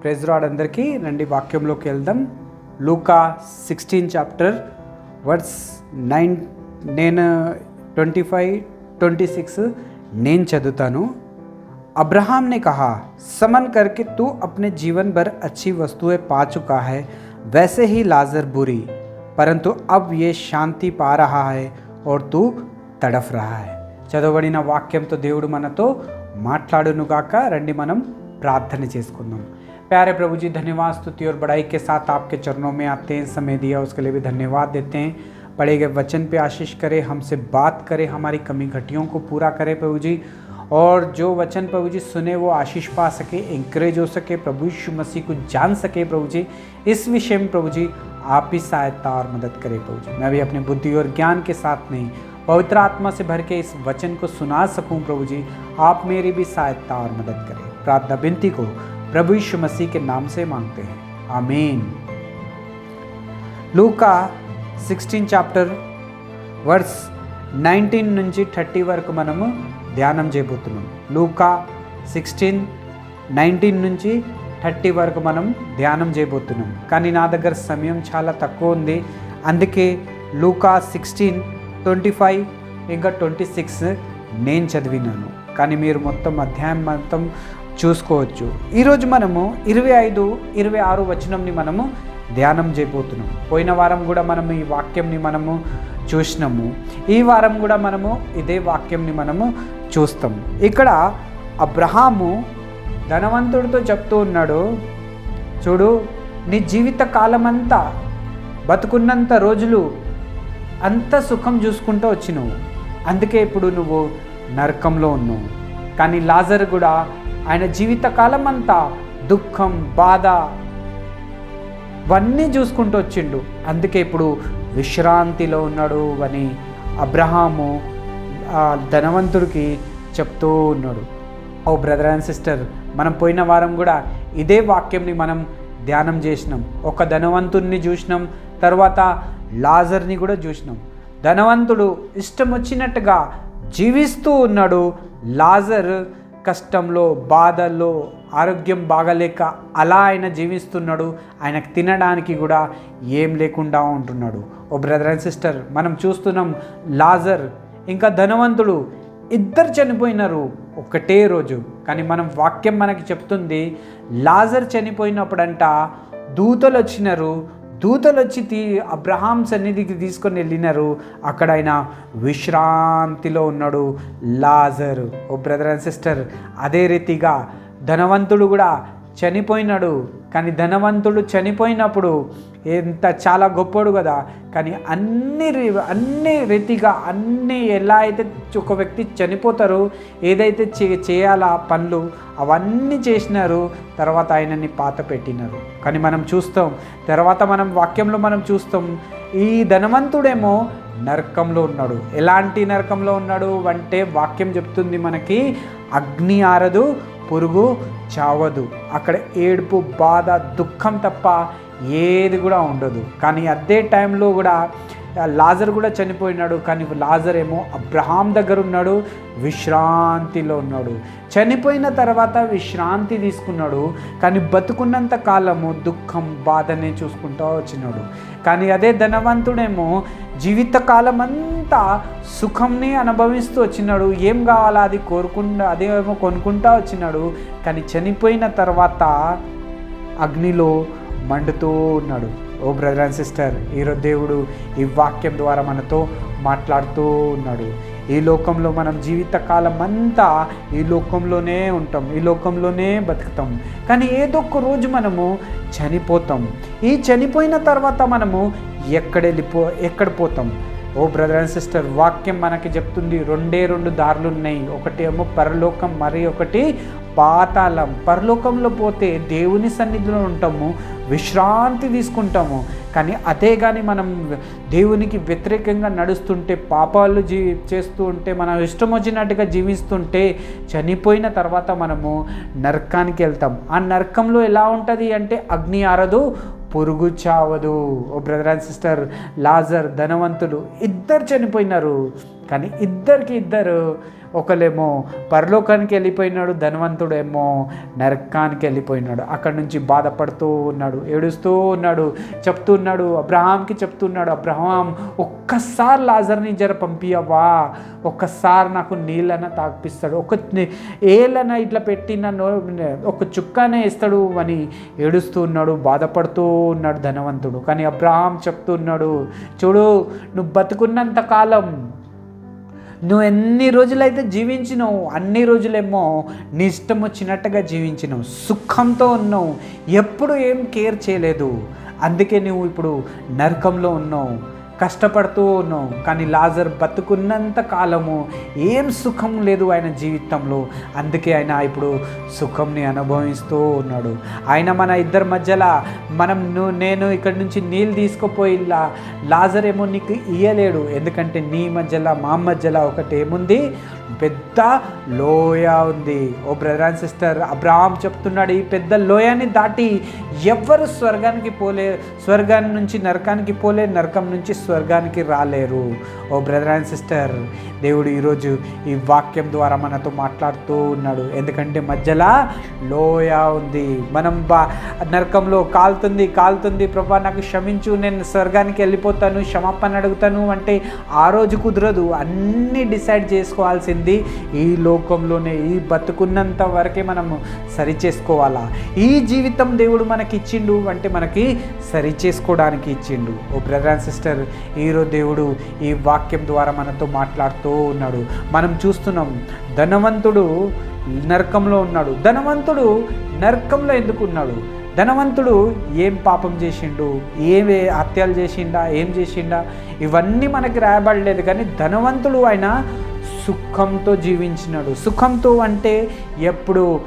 Praise rod అందరికీ రండి వాక్యంలోకి వెళ్దాం లూకా సిక్స్టీన్ చాప్టర్ వర్డ్స్ నైన్ నేను ట్వంటీ ఫైవ్ ట్వంటీ సిక్స్ నేను చదువుతాను अब्राहम ने कहा समन करके तू अपने जीवन भर अच्छी वस्तुएं पा चुका है वैसे ही लाजर बुरी परंतु अब ये शांति पा रहा है और तू తడఫ్ రహా హై చదవబడిన వాక్యంతో దేవుడు మనతో మాట్లాడునుగాక రండి మనం ప్రార్థన చేసుకుందాం प्यारे प्रभु जी, धन्यवाद, स्तुति और बड़ाई के साथ आपके चरणों में आते हैं, समय दिया, उसके लिए भी धन्यवाद देते हैं। पढ़े गए वचन पे आशीष करे, हमसे बात करें, हमारी कमी घटियों को पूरा करें प्रभु जी। और जो वचन प्रभु जी सुने, वो आशीष पा सके इंकरेज हो सके, प्रभु यीशु मसीह को जान सके प्रभु जी। इस विषय में प्रभु जी, आप ही सहायता और मदद करें प्रभु जी। मैं भी अपने बुद्धि और ज्ञान के साथ नहीं, पवित्र आत्मा से भर के इस वचन को सुना सकूँ प्रभु जी। आप मेरी भी सहायता और मदद करें। प्रार्थना विनती को प्रभु यीशु मसीह के नाम से मांगते हैं आमीन లూకా సిక్స్టీన్ చాప్టర్ వర్స్ నైన్టీన్ నుంచి థర్టీ వరకు మనము ధ్యానం చేయబోతున్నాం లూకా సిక్స్టీన్ నైన్టీన్ నుంచి థర్టీ వరకు మనం ధ్యానం చేయబోతున్నాం కానీ నా దగ్గర సమయం చాలా తక్కువ ఉంది అందుకే లూకా సిక్స్టీన్ ట్వంటీ ఫైవ్ ఇంకా ట్వంటీ సిక్స్ నేను చదివినాను కానీ మీరు మొత్తం అధ్యాయం మొత్తం చూసుకోవచ్చు. ఈరోజు మనము ఇరవై ఐదు ఇరవై ఆరు వచనంని మనము ధ్యానం చేయబోతున్నాం. పోయిన వారం కూడా మనము ఈ వాక్యంని మనము చూసినాము. ఈ వారం కూడా మనము ఇదే వాక్యంని మనము చూస్తాం. ఇక్కడ అబ్రహాము ధనవంతుడితో చెప్తూ ఉన్నాడు చూడు నీ జీవిత కాలమంతా బతుకున్నంత రోజులు అంత సుఖం చూసుకుంటూ వచ్చినావు. అందుకే ఇప్పుడు నువ్వు నరకంలో ఉన్నావు. కానీ లాజర్ కూడా ఆయన జీవితకాలం అంతా దుఃఖం బాధ ఇవన్నీ చూసుకుంటూ వచ్చిండు. అందుకే ఇప్పుడు విశ్రాంతిలో ఉన్నాడు అని అబ్రహాము ధనవంతుడికి చెప్తూ ఉన్నాడు. ఓ బ్రదర్ అండ్ సిస్టర్ మనం పోయిన వారం కూడా ఇదే వాక్యంని మనం ధ్యానం చేసినాం. ఒక ధనవంతుడిని చూసినాం తర్వాత లాజర్ని కూడా చూసినాం. ధనవంతుడు ఇష్టం వచ్చినట్టుగా జీవిస్తూ ఉన్నాడు. లాజర్ కష్టంలో బాధల్లో ఆరోగ్యం బాగలేక అలా ఆయన జీవిస్తున్నాడు. ఆయనకు తినడానికి కూడా ఏం లేకుండా ఉంటున్నాడు. ఓ బ్రదర్ అండ్ సిస్టర్ మనం చూస్తున్నాం లాజర్ ఇంకా ధనవంతుడు ఇద్దరు చనిపోయినారు ఒకటే రోజు. కానీ మనం వాక్యం మనకి చెప్తుంది లాజర్ చనిపోయినప్పుడంట దూతలు వచ్చినారు దూతలు వచ్చి తీ అబ్రహాం సన్నిధికి తీసుకొని వెళ్ళినారు. అక్కడ ఆయన విశ్రాంతిలో ఉన్నాడు. లాజర్ ఓ బ్రదర్ అండ్ సిస్టర్ అదే రీతిగా ధనవంతుడు కూడా చనిపోయినాడు. కానీ ధనవంతుడు చనిపోయినప్పుడు ఎంత చాలా గొప్పడు కదా. కానీ అన్ని అన్ని రీతిగా అన్ని ఎలా అయితే ఒక వ్యక్తి చనిపోతారో ఏదైతే చే చేయాలా పనులు అవన్నీ చేసినారు తర్వాత ఆయనని పాత పెట్టినారు. కానీ మనం చూస్తాం తర్వాత మనం వాక్యంలో మనం చూస్తాం ఈ ధనవంతుడేమో నరకంలో ఉన్నాడు. ఎలాంటి నరకంలో ఉన్నాడు అంటే వాక్యం చెప్తుంది మనకి అగ్ని ఆరదు పురుగు చావదు. అక్కడ ఏడుపు బాధ దుఃఖం తప్ప ఏది కూడా ఉండదు. కానీ అదే టైంలో కూడా లాజర్ కూడా చనిపోయినాడు కానీ లాజర్ ఏమో అబ్రహాం దగ్గర ఉన్నాడు విశ్రాంతిలో ఉన్నాడు. చనిపోయిన తర్వాత విశ్రాంతి తీసుకున్నాడు కానీ బతుకున్నంత కాలము దుఃఖం బాధనే చూసుకుంటూ వచ్చినాడు. కానీ అదే ధనవంతుడేమో జీవితకాలం అంతా సుఖంని అనుభవిస్తూ వచ్చినాడు. ఏం కావాలా అది కోరుకుండా అదేమో కొనుక్కుంటా వచ్చినాడు కానీ చనిపోయిన తర్వాత అగ్నిలో మండుతూ ఉన్నాడు. ఓ బ్రదర్ అండ్ సిస్టర్ ఈరోజు దేవుడు ఈ వాక్యం ద్వారా మనతో మాట్లాడుతూ ఉన్నాడు. ఈ లోకంలో మనం జీవితకాలం అంతా ఈ లోకంలోనే ఉంటాం ఈ లోకంలోనే బతుకుతాం. కానీ ఏదో ఒక రోజు మనము చనిపోతాం. ఈ చనిపోయిన తర్వాత మనము ఎక్కడ వెళ్ళిపో ఎక్కడ పోతాం? ఓ బ్రదర్ అండ్ సిస్టర్ వాక్యం మనకి చెప్తుంది రెండే రెండు దారులు ఉన్నాయి ఒకటి ఏమో పరలోకం మరి ఒకటి పాతాళం. పరలోకంలో పోతే దేవుని సన్నిధిలో ఉంటాము విశ్రాంతి తీసుకుంటాము. కానీ అదే కానీ మనం దేవునికి వ్యతిరేకంగా నడుస్తుంటే పాపాలు జీ చేస్తూ ఉంటే మనం ఇష్టం వచ్చినట్టుగా జీవిస్తుంటే చనిపోయిన తర్వాత మనము నరకానికి వెళ్తాం. ఆ నరకంలో ఎలా ఉంటుంది అంటే అగ్ని ఆరదు పొరుగు చావదు. ఓ బ్రదర్ అండ్ సిస్టర్ లాజర్ ధనవంతులు ఇద్దరు చనిపోయినారు. కానీ ఇద్దరికి ఇద్దరు. ఒకలేమో పరలోకానికి వెళ్ళిపోయినాడు ధనవంతుడేమో నరకానికి వెళ్ళిపోయినాడు. అక్కడి నుంచి బాధపడుతూ ఉన్నాడు ఏడుస్తూ ఉన్నాడు చెప్తూ ఉన్నాడు అబ్రహాంకి చెప్తున్నాడు అబ్రహాం ఒక్కసారి లాజర్ని జర పంపియవా ఒక్కసారి నాకు నీళ్ళన తాగిపిస్తాడు. ఒక ఏళ్ళన ఇట్లా పెట్టి నన్ను ఒక చుక్కనే ఇస్తాడు అని ఏడుస్తూ ఉన్నాడు బాధపడుతూ ఉన్నాడు ధనవంతుడు. కానీ అబ్రహాం చెప్తున్నాడు చూడు నువ్వు బతుకున్నంత కాలం నువ్వు ఎన్ని రోజులైతే జీవించినావు అన్ని రోజులేమో నీ ఇష్టం వచ్చినట్టుగా జీవించినావు సుఖంతో ఉన్నావు ఎప్పుడు ఏం కేర్ చేయలేదు. అందుకే నువ్వు ఇప్పుడు నరకంలో ఉన్నావు. కష్టపడుతూ ఉన్నాం. కానీ లాజర్ బతుకున్నంత కాలము ఏం సుఖం లేదు ఆయన జీవితంలో. అందుకే ఆయన ఇప్పుడు సుఖంని అనుభవిస్తూ ఉన్నాడు. ఆయన మన ఇద్దరి మధ్యలో మనం నేను ఇక్కడి నుంచి నీళ్ళు తీసుకుపోయి లాజర్ ఏమో నీకు ఇయ్యలేడు. ఎందుకంటే నీ మధ్యలో మా మధ్యలో ఒకటి ఏముంది? పెద్ద లోయ ఉంది. O brother and sister Abraham చెప్తున్నాడు ఈ పెద్ద లోయని దాటి ఎవ్వరు స్వర్గానికి పోలే స్వర్గాన్ని నుంచి నరకానికి పోలే నరకం నుంచి స్వర్గానికి రాలేరు. ఓ బ్రదర్ అండ్ సిస్టర్ దేవుడు ఈరోజు ఈ వాక్యం ద్వారా మనతో మాట్లాడుతూ ఉన్నాడు. ఎందుకంటే మధ్యలో లోయ ఉంది. మనం బా నరకంలో కాలుతుంది కాలుతుంది. ప్రభా నాకు క్షమించు నేను స్వర్గానికి వెళ్ళిపోతాను క్షమాపణ అడుగుతాను అంటే ఆ రోజు కుదరదు. అన్నీ డిసైడ్ చేసుకోవాల్సింది ఈ లోకంలోనే ఈ బతుకున్నంత వరకే మనము సరి చేసుకోవాలా ఈ జీవితం దేవుడు మనకి ఇచ్చిండు అంటే మనకి సరి చేసుకోవడానికి ఇచ్చిండు. ఓ బ్రదర్ అండ్ సిస్టర్ ఈరోజు దేవుడు ఈ వాక్యం ద్వారా మనతో మాట్లాడుతూ ఉన్నాడు. మనం చూస్తున్నాం ధనవంతుడు నరకంలో ఉన్నాడు. ధనవంతుడు నరకంలో ఎందుకు ఉన్నాడు? ధనవంతుడు ఏం పాపం చేసిండు? ఏమే హత్యలు చేసిండా? ఏం చేసిండా? ఇవన్నీ మనకి రాయబడలేదు కానీ ధనవంతుడు ఆయన సుఖంతో జీవించినాడు. సుఖంతో అంటే ఎప్పుడు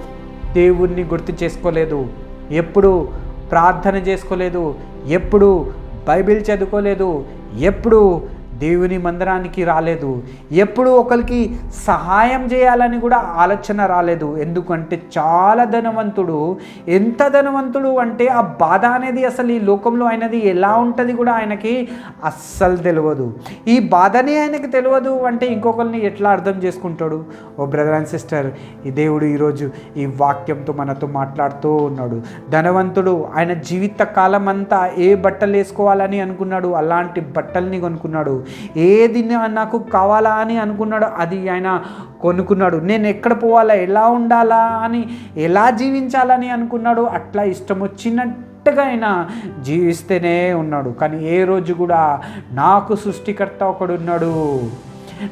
దేవుణ్ణి గుర్తు చేసుకోలేదు. ఎప్పుడు ప్రార్థన చేసుకోలేదు. ఎప్పుడు బైబిల్ చదువుకోలేదు. ఎప్పుడు దేవుని మందిరానికి రాలేదు. ఎప్పుడు ఒకరికి సహాయం చేయాలని కూడా ఆలోచన రాలేదు. ఎందుకంటే చాలా ధనవంతుడు. ఎంత ధనవంతుడు అంటే ఆ బాధ అనేది అసలు ఈ లోకంలో ఆయనది ఎలా ఉంటుంది కూడా ఆయనకి అస్సలు తెలియదు ఈ బాధనే ఆయనకి తెలియదు అంటే ఇంకొకరిని ఎట్లా అర్థం చేసుకుంటాడు? ఓ బ్రదర్ అండ్ సిస్టర్ ఈ దేవుడు ఈరోజు ఈ వాక్యంతో మనతో మాట్లాడుతూ ఉన్నాడు. ధనవంతుడు ఆయన జీవిత కాలం అంతా ఏ బట్టలు వేసుకోవాలని అనుకున్నాడు? అలాంటి బట్టల్ని కొనుక్కున్నాడు. ఏది నాకు కావాలా అని అనుకున్నాడు అది ఆయన కొనుక్కున్నాడు. నేను ఎక్కడ పోవాలా? ఎలా ఉండాలా అని ఎలా జీవించాలని అనుకున్నాడు అట్లా ఇష్టం వచ్చినట్టుగా ఆయన జీవిస్తేనే ఉన్నాడు. కానీ ఏ రోజు కూడా నాకు సృష్టికర్త ఒకడున్నాడు.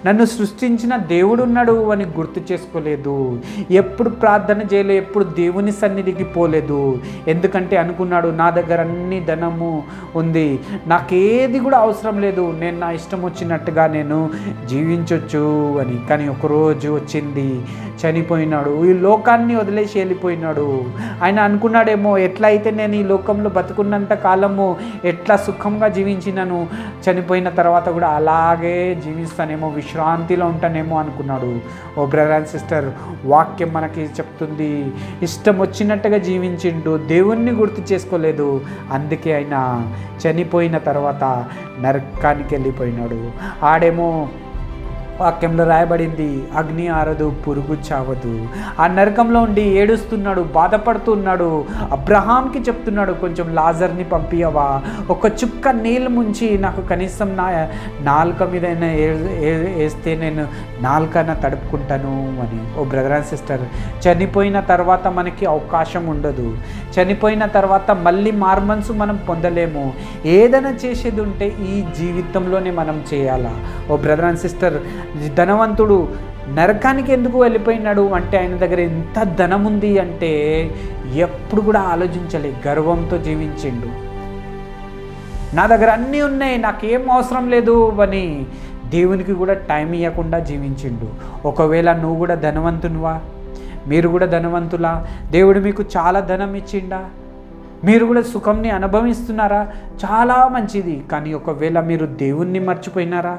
నన్ను సృష్టించిన దేవుడు ఉన్నాడు అని గుర్తు చేసుకోలేదు. ఎప్పుడు ప్రార్థన చేయలేదు ఎప్పుడు దేవుని సన్నిధికి పోలేదు. ఎందుకంటే అనుకున్నాడు నా దగ్గర అన్ని ధనము ఉంది. నాకేది కూడా అవసరం లేదు. నేను నా ఇష్టం వచ్చినట్టుగా నేను జీవించవచ్చు అని. కానీ ఒకరోజు వచ్చింది చనిపోయినాడు. ఈ లోకాన్ని వదిలేసి వెళ్ళిపోయినాడు. ఆయన అనుకున్నాడేమో ఎట్లా అయితే నేను ఈ లోకంలో బతుకున్నంత కాలము ఎట్లా సుఖంగా జీవించినాను చనిపోయిన తర్వాత కూడా అలాగే జీవిస్తానేమో విశ్రాంతిలో ఉంటానేమో అనుకున్నాడు. ఓ బ్రదర్ అండ్ సిస్టర్ వాక్యం మనకి చెప్తుంది. ఇష్టం వచ్చినట్టుగా జీవించిండు దేవుణ్ణి గుర్తు చేసుకోలేదు. అందుకే ఆయన చనిపోయిన తర్వాత నరకానికి వెళ్ళిపోయినాడు. ఆడేమో వాక్యంలో రాయబడింది అగ్ని ఆరదు పురుగు చావదు. ఆ నరకంలో ఉండి ఏడుస్తున్నాడు బాధపడుతున్నాడు. అబ్రహాంకి చెప్తున్నాడు కొంచెం లాజర్ని పంపియవా ఒక చుక్క నీళ్ళు ముంచి నాకు కనీసం నా నాలుక మీద వేస్తే నేను నాలుకన తడుపుకుంటాను అని. ఓ బ్రదర్ అండ్ సిస్టర్ చనిపోయిన తర్వాత మనకి అవకాశం ఉండదు. చనిపోయిన తర్వాత మళ్ళీ మార్మన్సు మనం పొందలేము. ఏదైనా చేసేది ఉంటే ఈ జీవితంలోనే మనం చేయాలా? ఓ బ్రదర్ అండ్ సిస్టర్ ధనవంతుడు నరకానికి ఎందుకు వెళ్ళిపోయినాడు? అంటే ఆయన దగ్గర ఎంత ధనం ఉంది అంటే ఎప్పుడు కూడా ఆలోచించలే గర్వంతో జీవించిండు. నా దగ్గర అన్నీ ఉన్నాయి నాకేం అవసరం లేదు అని దేవునికి కూడా టైం ఇవ్వకుండా జీవించిండు. ఒకవేళ నువ్వు కూడా ధనవంతునివా? మీరు కూడా ధనవంతులా? దేవుడు మీకు చాలా ధనం ఇచ్చిండా? మీరు కూడా సుఖంని అనుభవిస్తున్నారా? చాలా మంచిది. కానీ ఒకవేళ మీరు దేవుణ్ణి మర్చిపోయినారా?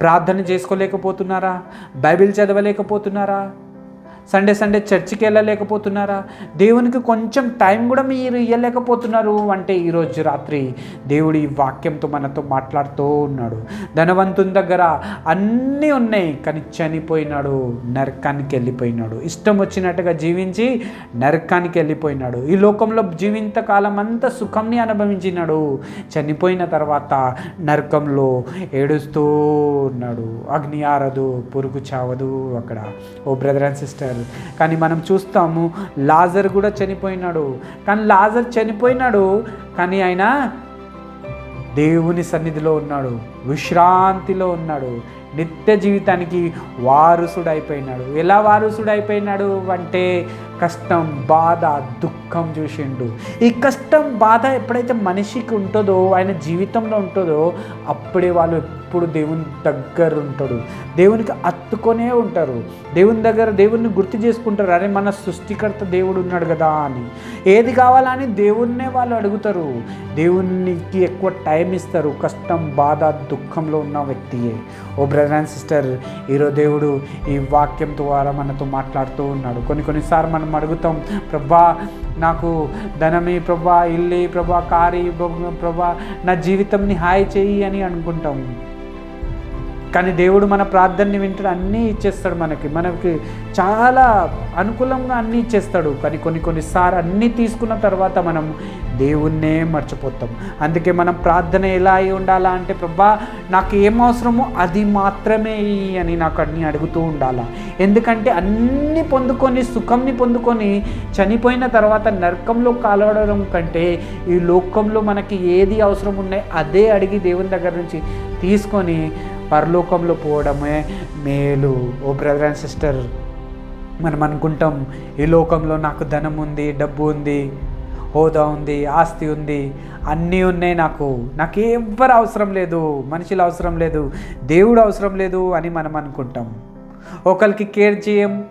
ప్రార్థన చేసుకోలేకపోతున్నారా? బైబిల్ చదవలేకపోతున్నారా? సండే సండే చర్చికి వెళ్ళలేకపోతున్నారా? దేవునికి కొంచెం టైం కూడా మీరు ఇవ్వలేకపోతున్నారు అంటే ఈరోజు రాత్రి దేవుడు ఈ వాక్యంతో మనతో మాట్లాడుతూ ఉన్నాడు. ధనవంతుని దగ్గర అన్నీ ఉన్నాయి కానీ చనిపోయినాడు నరకానికి వెళ్ళిపోయినాడు. ఇష్టం వచ్చినట్టుగా జీవించి నరకానికి వెళ్ళిపోయినాడు. ఈ లోకంలో జీవితకాలం అంతా సుఖంని అనుభవించినాడు. చనిపోయిన తర్వాత నరకంలో ఏడుస్తూ ఉన్నాడు. అగ్ని ఆరదు పురుగు చావదు అక్కడ. ఓ బ్రదర్ అండ్ సిస్టర్ కానీ మనం చూస్తాము లాజర్ కూడా చనిపోయినాడు. కానీ లాజర్ చనిపోయినాడు కానీ ఆయన దేవుని సన్నిధిలో ఉన్నాడు విశ్రాంతిలో ఉన్నాడు. నిత్య జీవితానికి వారసుడు అయిపోయినాడు ఎలా వారసుడు అయిపోయినాడు అంటే కష్టం బాధ దుఃఖం చూసిండు. ఈ కష్టం బాధ ఎప్పుడైతే మనిషికి ఉంటుందో ఆయన జీవితంలో ఉంటుందో అప్పుడే వాళ్ళు ఎప్పుడు దేవుని దగ్గర ఉంటాడు దేవునికి అత్తుకొనే ఉంటారు. దేవుని దగ్గర దేవుణ్ణి గుర్తు చేసుకుంటారు. అరే మన సృష్టికర్త దేవుడు ఉన్నాడు కదా అని. ఏది కావాలని దేవుణ్ణే వాళ్ళు అడుగుతారు. దేవునికి ఎక్కువ టైం ఇస్తారు. కష్టం బాధ దుఃఖంలో ఉన్న వ్యక్తియే. ఓ బ్రదర్ అండ్ సిస్టర్ ఈరోజు దేవుడు ఈ వాక్యం ద్వారా మనతో మాట్లాడుతూ ఉన్నాడు. కొన్ని కొన్నిసార్లు మనం అడుగుతాం ప్రభా నాకు ధనమే ప్రభా ఇల్లి ప్రభా కారి ప్రభా నా జీవితంని హాయి చెయ్యి అని అనుకుంటాం. కానీ దేవుడు మన ప్రార్థనని వింటాడు అన్నీ ఇచ్చేస్తాడు మనకి. మనకి చాలా అనుకూలంగా అన్నీ ఇచ్చేస్తాడు. కానీ కొన్ని కొన్నిసార్లు అన్నీ తీసుకున్న తర్వాత మనం దేవుణ్ణే మర్చిపోతాం. అందుకే మనం ప్రార్థన ఎలా అయి ఉండాలా అంటే ప్రభా నాకు ఏం అవసరమో అది మాత్రమే అని నాకు అన్ని అడుగుతూ ఉండాలా. ఎందుకంటే అన్నీ పొందుకొని సుఖంని పొందుకొని చనిపోయిన తర్వాత నరకంలో కాలవడం కంటే ఈ లోకంలో మనకి ఏది అవసరం ఉన్నాయి అదే అడిగి దేవుని దగ్గర నుంచి తీసుకొని పరలోకంలో పోవడమే మేలు. ఓ బ్రదర్ అండ్ సిస్టర్ మనం అనుకుంటాం ఈ లోకంలో నాకు ధనం ఉంది డబ్బు ఉంది హోదా ఉంది ఆస్తి ఉంది అన్నీ ఉన్నాయి నాకు. నాకు ఎవ్వరు అవసరం లేదు మనుషులు అవసరం లేదు దేవుడు అవసరం లేదు అని మనం అనుకుంటాం. ఒకరికి కేర్ చేయం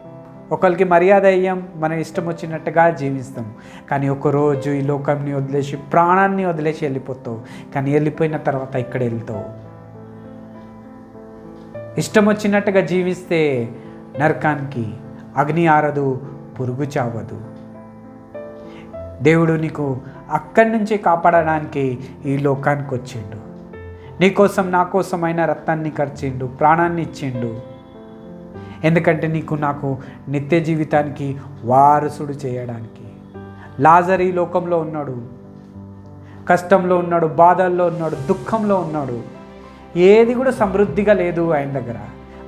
ఒకరికి మర్యాద అయ్యాం మనం ఇష్టం వచ్చినట్టుగా జీవిస్తాం. కానీ ఒకరోజు ఈ లోకంని వదిలేసి ప్రాణాన్ని వదిలేసి వెళ్ళిపోతావు. కానీ వెళ్ళిపోయిన తర్వాత ఇక్కడ వెళ్తావు. ఇష్టం వచ్చినట్టుగా జీవిస్తే నరకానికి అగ్ని ఆరదు పురుగు చావదు. దేవుడు నీకు అక్కడి నుంచి కాపాడడానికి ఈ లోకానికి వచ్చిండు నీకోసం నా కోసమైన రక్తాన్ని ఖర్చిండు ప్రాణాన్ని ఇచ్చిండు. ఎందుకంటే నీకు నాకు నిత్య జీవితానికి వారసుడు చేయడానికి. లాజర్ ఈ లోకంలో ఉన్నాడు. కష్టంలో ఉన్నాడు బాధల్లో ఉన్నాడు దుఃఖంలో ఉన్నాడు. ఏది కూడా సమృద్ధిగా లేదు ఆయన దగ్గర.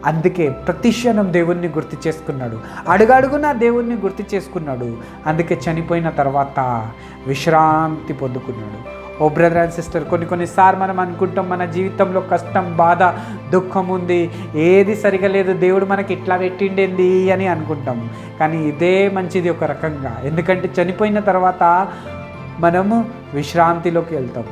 అందుకే ప్రతి క్షణం దేవుణ్ణి గుర్తు చేసుకున్నాడు. అడుగడుగునా దేవుణ్ణి గుర్తు చేసుకున్నాడు. అందుకే చనిపోయిన తర్వాత విశ్రాంతి పొందుకున్నాడు. ఓ బ్రదర్ అండ్ సిస్టర్ కొన్ని కొన్నిసార్లు మనం అనుకుంటాం మన జీవితంలో కష్టం బాధ దుఃఖం ఉంది. ఏది సరిగా లేదు దేవుడు మనకి ఇట్లా పెట్టిండేంది అని అనుకుంటాం. కానీ ఇదే మంచిది ఒక రకంగా. ఎందుకంటే చనిపోయిన తర్వాత మనము విశ్రాంతిలోకి వెళ్తాం.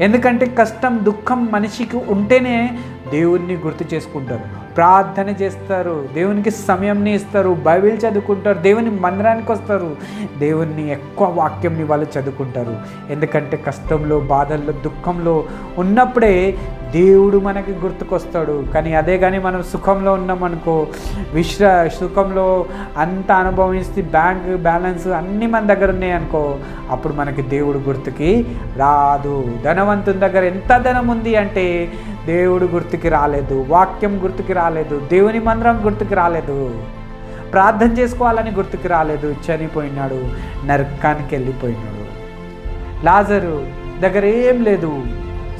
ఎందుకంటే కష్టం దుఃఖం మనిషికి ఉంటేనే దేవుణ్ణి గుర్తు చేసుకుంటారు. ప్రార్థన చేస్తారు దేవునికి సమయంని ఇస్తారు బైబిల్ చదువుకుంటారు దేవుని మందిరానికి వస్తారు దేవుణ్ణి ఎక్కువ వాక్యంని వాళ్ళు చదువుకుంటారు. ఎందుకంటే కష్టంలో బాధల్లో దుఃఖంలో ఉన్నప్పుడే దేవుడు మనకి గుర్తుకొస్తాడు. కానీ అదే కానీ మనం సుఖంలో ఉన్నామనుకో విశ్ర సుఖంలో అంత అనుభవిస్తే బ్యాంక్ బ్యాలెన్స్ అన్నీ మన దగ్గర ఉన్నాయనుకో అప్పుడు మనకి దేవుడు గుర్తుకి రాదు. ధనవంతుని దగ్గర ఎంత ధనం ఉంది అంటే దేవుడు గుర్తుకి రాలేదు. వాక్యం గుర్తుకి రాలేదు. దేవుని మందిరం గుర్తుకి రాలేదు. ప్రార్థన చేసుకోవాలని గుర్తుకు రాలేదు. చనిపోయినాడు. నరకానికి వెళ్ళిపోయినాడు. లాజరు దగ్గర ఏం లేదు.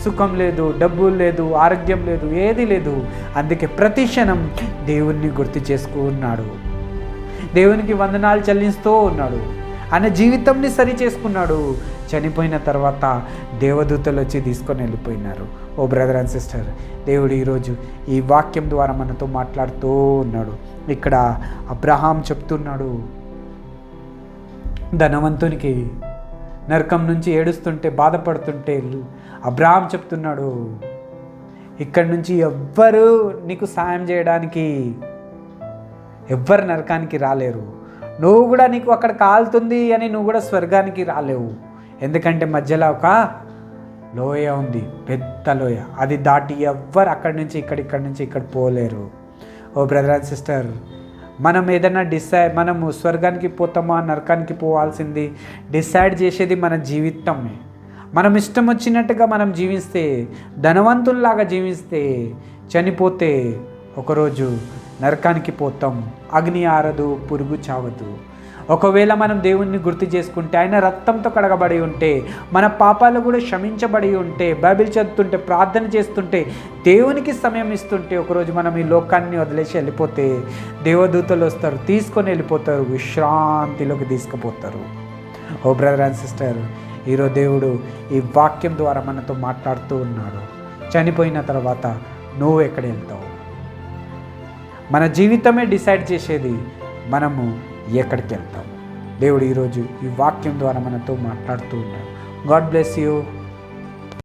సుఖం లేదు డబ్బులు లేదు ఆరోగ్యం లేదు ఏది లేదు. అందుకే ప్రతి క్షణం దేవుణ్ణి గుర్తు చేసుకున్నాడు దేవునికి వందనాలు చెల్లిస్తూ ఉన్నాడు. ఆయన జీవితంని సరి చేసుకున్నాడు. చనిపోయిన తర్వాత దేవదూతలు వచ్చి తీసుకొని వెళ్ళిపోయినారు. ఓ బ్రదర్ అండ్ సిస్టర్ దేవుడు ఈరోజు ఈ వాక్యం ద్వారా మనతో మాట్లాడుతూ ఉన్నాడు. ఇక్కడ అబ్రహాం చెప్తున్నాడు ధనవంతునికి నరకం నుంచి ఏడుస్తుంటే బాధపడుతుంటే అబ్రాహం చెప్తున్నాడు ఇక్కడి నుంచి ఎవ్వరు నీకు సాయం చేయడానికి ఎవ్వరు నరకానికి రాలేరు. నువ్వు కూడా నీకు అక్కడ కాలుతుంది అని నువ్వు కూడా స్వర్గానికి రాలేవు. ఎందుకంటే మధ్యలో ఒక లోయ ఉంది పెద్ద లోయ. అది దాటి ఎవ్వరు అక్కడి నుంచి ఇక్కడ ఇక్కడి నుంచి ఇక్కడ పోలేరు. ఓ బ్రదర్ అండ్ సిస్టర్ మనం ఏదైనా డిసైడ్ మనము స్వర్గానికి పోతామా నరకానికి పోవాల్సింది డిసైడ్ చేసేది మన జీవితమే. మనం ఇష్టం వచ్చినట్టుగా మనం జీవిస్తే ధనవంతుల్లాగా జీవిస్తే చనిపోతే ఒకరోజు నరకానికి పోతాం. అగ్ని ఆరదు పురుగు చావదు. ఒకవేళ మనం దేవుణ్ణి గుర్తు చేసుకుంటే ఆయన రక్తంతో కడగబడి ఉంటే మన పాపాలు కూడా క్షమించబడి ఉంటే బైబిల్ చదువుతుంటే ప్రార్థన చేస్తుంటే దేవునికి సమయం ఇస్తుంటే ఒకరోజు మనం ఈ లోకాన్ని వదిలేసి వెళ్ళిపోతే దేవదూతలు వస్తారు తీసుకొని వెళ్ళిపోతారు విశ్రాంతిలోకి తీసుకుపోతారు. ఓ బ్రదర్ అండ్ సిస్టర్ ఈరోజు దేవుడు ఈ వాక్యం ద్వారా మనతో మాట్లాడుతూ ఉన్నాడు. చనిపోయిన తర్వాత నువ్వు ఎక్కడ వెళ్తావు? మన జీవితమే డిసైడ్ చేసేది మనము ఎక్కడికి వెళ్తాం? దేవుడు ఈరోజు ఈ వాక్యం ద్వారా మనతో మాట్లాడుతూ ఉన్నాడు. God bless you.